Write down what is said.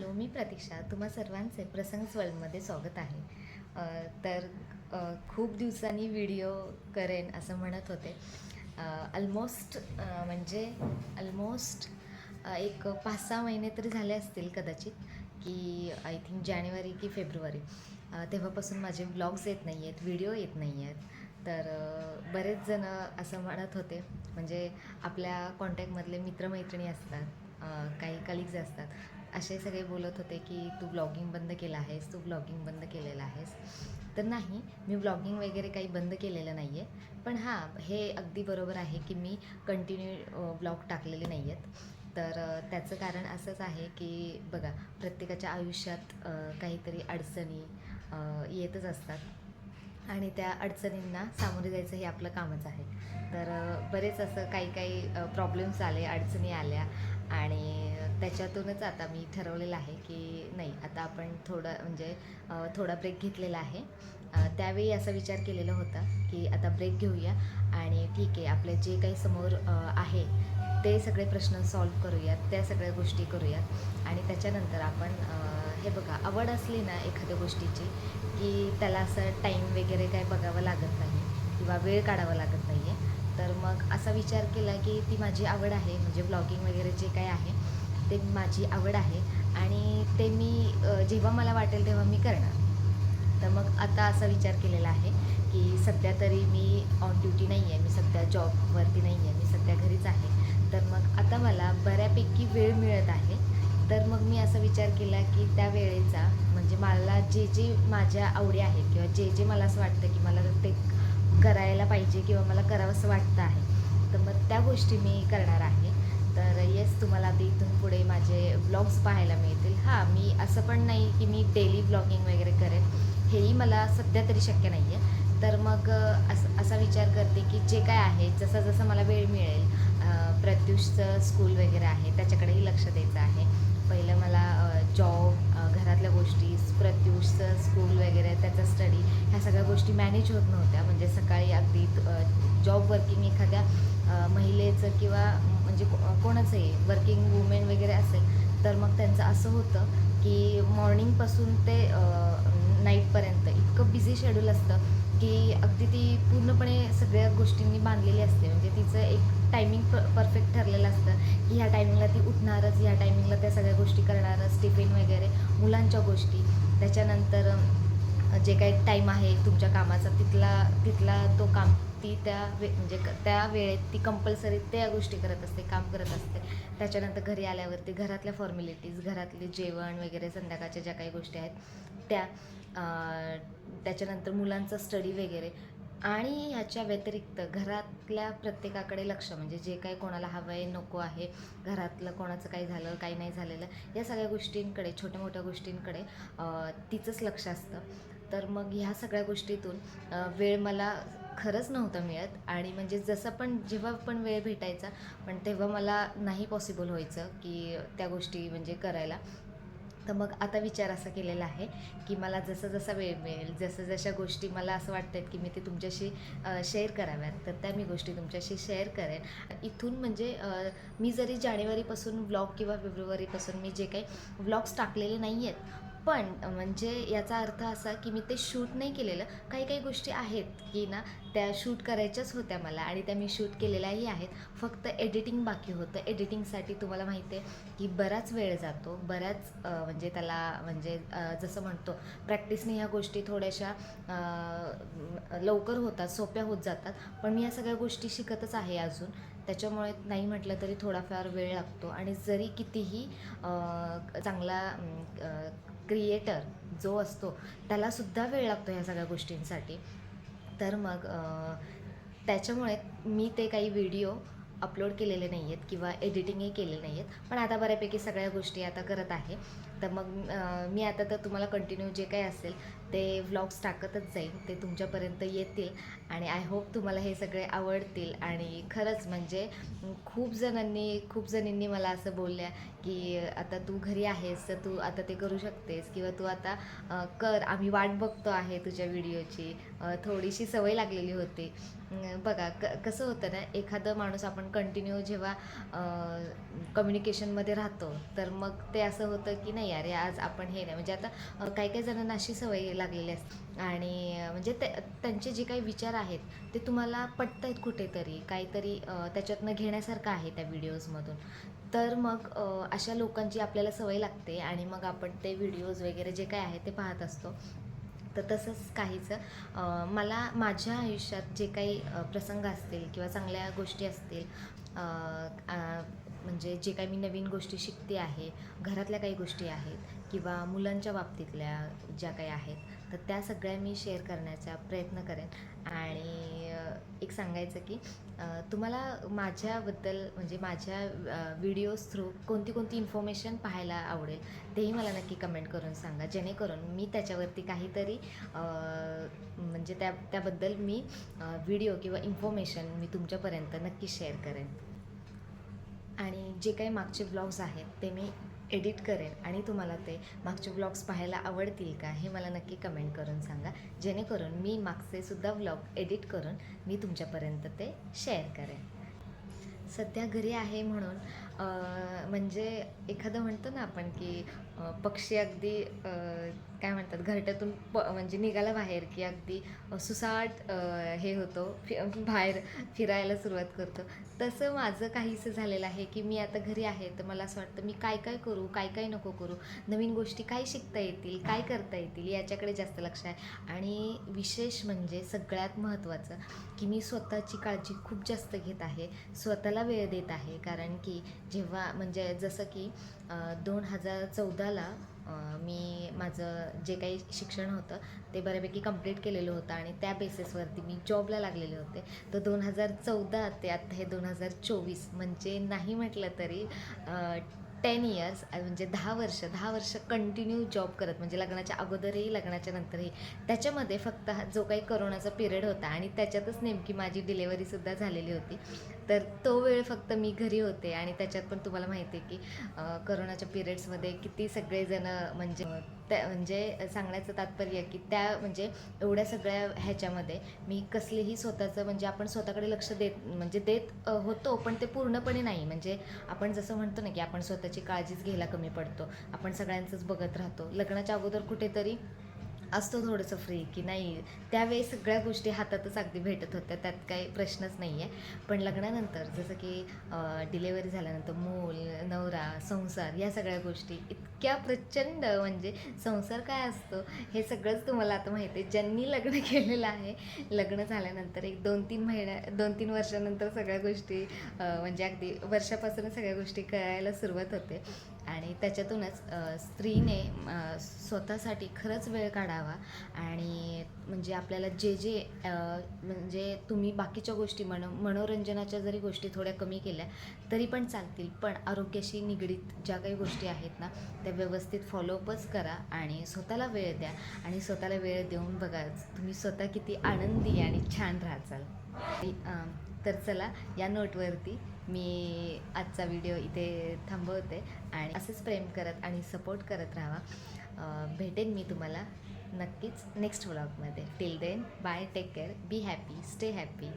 Hello मी प्रतीक्षा. तुम्हा सर्वांचे प्रसंग वर्ल्डमध्ये स्वागत आहे. तर खूप दिवसांनी व्हिडिओ करेन असं म्हणत होते. ऑलमोस्ट म्हणजे ऑलमोस्ट एक पाच सहा महिने तरी झाले असतील कदाचित की आय थिंक जानेवारी की फेब्रुवारी. तेव्हापासून माझे ब्लॉग्स येत नाही आहेत व्हिडिओ येत नाही आहेत तर बरेच जण असं म्हणत होते. म्हणजे आपल्या कॉन्टॅक्टमधले मित्रमैत्रिणी असतात काही कलिग्ज असतात. असे सगळे बोलत होते की तू ब्लॉगिंग बंद केलं आहेस तू ब्लॉगिंग बंद केलेलं आहेस. तर नाही मी ब्लॉगिंग वगैरे काही बंद केलेलं नाही आहे पण हां हे अगदी बरोबर आहे की मी कंटिन्यू ब्लॉग टाकलेले नाही आहेत तर त्याचं कारण असंच आहे की बघा प्रत्येकाच्या आयुष्यात काहीतरी अडचणी येतच असतात. आणि त्या अडचणींना सामोरे जायचं हे आपलं कामच आहे. तर बरेच असं काही काही प्रॉब्लेम्स आले अडचणी आल्या आणि त्याच्यातूनच आता मी ठरवलेलं आहे की नाही आता आपण थोडं म्हणजे थोडा ब्रेक घेतलेला आहे. त्यावेळी असा विचार केलेला होता की आता ब्रेक घेऊया आणि ठीक आहे आपले जे काही समोर आहे ते सगळे प्रश्न सॉल्व करूयात त्या सगळ्या गोष्टी करूयात. आणि त्याच्यानंतर आपण हे बघा आवड असली ना एखाद्या गोष्टीची की त्याला असं टाईम वगैरे काय बघावं लागत नाही किंवा वेळ काढावा लागत नाही आहे तर मग असा विचार केला की ती माझी आवड आहे म्हणजे ब्लॉगिंग वगैरे जे काही आहे ते माझी आवड आहे. आणि ते मी जेव्हा मला वाटेल तेव्हा मी करणार. तर मग आता असा विचार केलेला आहे की सध्या तरी मी ऑन ड्युटी नाही आहे मी सध्या जॉबवरती नाही आहे मी सध्या घरीच आहे. तर मग आता मला बऱ्यापैकी वेळ मिळत आहे. तर मग मी असा विचार केला की त्या वेळेचा म्हणजे मला जे जे माझ्या आवडी आहेत किंवा जे जे मला असं वाटतं की मला ते करायला पाहिजे किंवा मला करावंसं वाटतं आहे तर मग त्या गोष्टी मी करणार आहे. तर येस तुम्हाला आता इथून पुढे माझे ब्लॉग्स पाहायला मिळतील. हां मी असं पण नाही की मी डेली ब्लॉगिंग वगैरे करेन. हेही मला सध्या तरी शक्य नाही आहे तर मग असं असा विचार करते की जे काय आहे जसं जसं मला वेळ मिळेल प्रत्युषचं स्कूल वगैरे आहे त्याच्याकडेही लक्ष द्यायचं आहे. पहिलं मला जॉब घरातल्या गोष्टी प्रत्युषचं स्कूल वगैरे त्याचा स्टडी ह्या सगळ्या गोष्टी मॅनेज होत नव्हत्या. म्हणजे सकाळी अगदी जॉब वर्किंग एखाद्या महिलेचं किंवा म्हणजे को- कोणाचंही वर्किंग वुमेन वगैरे असेल तर मग त्यांचं असं होतं की मॉर्निंगपासून ते नाईटपर्यंत इतकं बिझी शेड्यूल असतं की अगदी ती पूर्णपणे सगळ्या गोष्टींनी बांधलेली असते. म्हणजे तिचं एक टायमिंग प परफेक्ट ठरलेलं असतं. की ह्या टायमिंगला ती उठणारच ह्या टायमिंगला त्या सगळ्या गोष्टी करणारच टिफिन वगैरे मुलांच्या गोष्टी. त्याच्यानंतर जे काही टाईम आहे तुमच्या कामाचा तिथला तिथला तो काम ती त्या वे म्हणजे क- त्या वेळेत ती कंपल्सरी त्या गोष्टी करत असते काम करत असते. त्याच्यानंतर घरी आल्यावरती घरातल्या फॉर्मॅलिटीज घरातले जेवण वगैरे संध्याकाळच्या ज्या काही गोष्टी आहेत त्या त्याच्यानंतर मुलांचं स्टडी वगैरे आणि ह्याच्या व्यतिरिक्त घरातल्या प्रत्येकाकडे लक्ष म्हणजे जे काही कोणाला हवं आहे नको आहे घरातलं कोणाचं काही झालं काही नाही झालेलं या सगळ्या गोष्टींकडे छोट्या मोठ्या गोष्टींकडे तिचंच लक्ष असतं. तर मग ह्या सगळ्या गोष्टीतून वेळ मला खरंच नव्हता मिळत. आणि म्हणजे जसं पण जेव्हा पण वेळ भेटायचा पण तेव्हा मला नाही पॉसिबल व्हायचं की त्या गोष्टी म्हणजे करायला. तर मग आता विचार असा केलेला आहे की मला जसं जसा वेळ मिळेल जसं जशा गोष्टी मला असं वाटतात आहेत की मी ते तुमच्याशी शेअर कराव्यात तर त्या मी गोष्टी तुमच्याशी शेअर करेन. इथून म्हणजे मी जरी जानेवारीपासून व्लॉग किंवा फेब्रुवारीपासून मी जे काही व्लॉग्स टाकलेले नाही आहेत पण म्हणजे याचा अर्थ असा की मी ते शूट नाही केलेलं. काही काही गोष्टी आहेत की ना त्या शूट करायच्याच होत्या मला आणि त्या मी शूट केलेल्याही आहेत. फक्त एडिटिंग बाकी होतं. एडिटिंगसाठी तुम्हाला माहिती आहे की बराच वेळ जातो. बऱ्याच म्हणजे त्याला म्हणजे जसं म्हणतो प्रॅक्टिसने ह्या गोष्टी थोड्याशा लवकर होतात सोप्या होत जातात. पण मी या सगळ्या गोष्टी शिकतच आहे अजून. त्याच्यामुळे नाही म्हटलं तरी थोडाफार वेळ लागतो. आणि जरी कितीही चांगला क्रिएटर जो असतो त्यालासुद्धा वेळ लागतो ह्या सगळ्या गोष्टींसाठी. तर मग त्याच्यामुळे मी ते काही व्हिडिओ अपलोड केलेले नाही आहेत किंवा एडिटिंगही केलेले नाही आहेत पण आता बऱ्यापैकी सगळ्या गोष्टी आता करत आहे. तर मग मी आता तर तुम्हाला कंटिन्यू जे काही असेल ते व्लॉग्स टाकतच जाईन. ते तुमच्यापर्यंत येतील आणि आय होप तुम्हाला हे सगळे आवडतील. आणि खरंच म्हणजे खूप जणांनी खूप जणींनी मला असं बोलल्या की आता तू घरी आहेस तर तू आता ते करू शकतेस किंवा तू आता कर. आम्ही वाट बघतो आहे तुझ्या व्हिडिओची. थोडीशी सवय लागलेली होती. बघा क कसं होतं ना एखादं माणूस आपण कंटिन्यू जेव्हा कम्युनिकेशनमध्ये राहतो तर मग ते असं होतं की नाही अरे आज आपण हे नाही. म्हणजे आता काही काही जणांना अशी सवय लागलेली असते. आणि म्हणजे ते त्यांचे जे काही विचार आहेत ते तुम्हाला पटत आहेत कुठेतरी. काहीतरी त्याच्यातनं घेण्यासारखं आहे त्या व्हिडिओजमधून. तर मग अशा लोकांची आपल्याला सवय लागते आणि मग आपण ते व्हिडिओज वगैरे जे काय आहे ते पाहत असतो. तर तसंच काहीचं मला माझ्या आयुष्यात जे काही प्रसंग असतील किंवा चांगल्या गोष्टी असतील म्हणजे जे काही मी नवीन गोष्टी शिकते आहे घरातल्या काही गोष्टी आहेत किंवा मुलांच्या बाबतीतल्या ज्या काही आहेत तर त्या सगळ्या मी शेअर करण्याचा प्रयत्न करेन. आणि एक सांगायचं की तुम्हाला माझ्याबद्दल म्हणजे माझ्या व्हिडिओज थ्रू कोणती कोणती इन्फॉर्मेशन पाहायला आवडेल तेही मला नक्की कमेंट करून सांगा. जेणेकरून मी त्याच्यावरती काहीतरी म्हणजे त्या त्याबद्दल मी व्हिडिओ किंवा इन्फॉर्मेशन मी तुमच्यापर्यंत नक्की शेअर करेन. आणि जे काही मागचे ब्लॉग्स आहेत ते मी एडिट करेन आणि तुम्हाला ते मागचे ब्लॉग्स पाहायला आवडतील का हे मला नक्की कमेंट करून सांगा. जेणेकरून मी मागचे सुद्धा ब्लॉग एडिट करून मी तुमच्यापर्यंत ते शेअर करेन. सध्या घरी आहे म्हणून म्हणजे एखादं म्हणतो ना आपण की पक्षी अगदी काय म्हणतात घरट्यातून प म्हणजे निघाला बाहेर की अगदी सुसाट हे होतो फि बाहेर फिरायला सुरुवात करतो. तसं माझं काहीसं झालेलं आहे की मी आता घरी आहे तर मला असं वाटतं मी काय काय करू काय काय नको करू नवीन गोष्टी काय शिकता येतील काय करता येतील याच्याकडे जास्त लक्ष आहे. आणि विशेष म्हणजे सगळ्यात महत्त्वाचं की मी स्वतःची काळजी खूप जास्त घेत आहे. स्वतःला वेळ देत आहे. कारण की जेव्हा म्हणजे जसं की दोन हजार चौदाला मी माझं जे काही शिक्षण होतं ते बऱ्यापैकी कंप्लीट केलेलं होतं आणि त्या बेसिसवरती मी जॉबला लागलेले होते. तर दोन हजार चौदा ते आत्ता हे दोन हजार चोवीस म्हणजे नाही म्हटलं तरी टेन इयर्स म्हणजे दहा वर्ष दहा वर्ष कंटिन्यू जॉब करत म्हणजे लग्नाच्या अगोदरही लग्नाच्या नंतरही. त्याच्यामध्ये फक्त हा जो काही करोनाचा पिरियड होता आणि त्याच्यातच नेमकी माझी डिलेवरीसुद्धा झालेली होती. तर तो वेळ फक्त मी घरी होते आणि त्याच्यात पण तुम्हाला माहिती आहे की करोनाच्या पिरियड्समध्ये किती सगळेजणं म्हणजे त्या म्हणजे सांगण्याचं तात्पर्य की त्या म्हणजे एवढ्या सगळ्या ह्याच्यामध्ये मी कसलीही स्वतःचं म्हणजे आपण स्वतःकडे लक्ष देत म्हणजे देत होतो पण ते पूर्णपणे नाही. म्हणजे आपण जसं म्हणतो ना की आपण स्वतःची काळजीच घ्यायला कमी पडतो. आपण सगळ्यांचंच बघत राहतो. लग्नाच्या अगोदर कुठेतरी असतो थोडंसं फ्री की नाही. त्यावेळी सगळ्या गोष्टी हातातच अगदी भेटत होत्या त्यात काही प्रश्नच नाही आहे पण लग्नानंतर जसं की डिलेवरी झाल्यानंतर मूल नवरा संसार या सगळ्या गोष्टी इतक्या प्रचंड म्हणजे संसार काय असतो हे सगळंच तुम्हाला आता माहिती आहे. ज्यांनी लग्न केलेलं आहे लग्न झाल्यानंतर एक दोन तीन महिन्या दोन तीन वर्षानंतर सगळ्या गोष्टी म्हणजे अगदी वर्षापासून सगळ्या गोष्टी कळायला सुरुवात होते. आणि त्याच्यातूनच स्त्रीने स्वतःसाठी खरंच वेळ काढा करावा. आणि म्हणजे आपल्याला जे जे म्हणजे तुम्ही बाकीच्या गोष्टी मनो मनोरंजनाच्या जरी गोष्टी थोड्या कमी केल्या तरी पण चालतील. पण आरोग्याशी निगडीत ज्या काही गोष्टी आहेत ना त्या व्यवस्थित फॉलोअपच करा आणि स्वतःला वेळ द्या. आणि स्वतःला वेळ देऊन बघा तुम्ही स्वतः किती आनंदी आणि छान राहाल तर चला या नोटवरती मी आजचा व्हिडिओ इथे थांबवते. आणि असंच प्रेम करत आणि सपोर्ट करत राहा. भेटेन मी तुम्हाला. नक्कीच next व्लॉगमध्ये till then bye take care be happy stay happy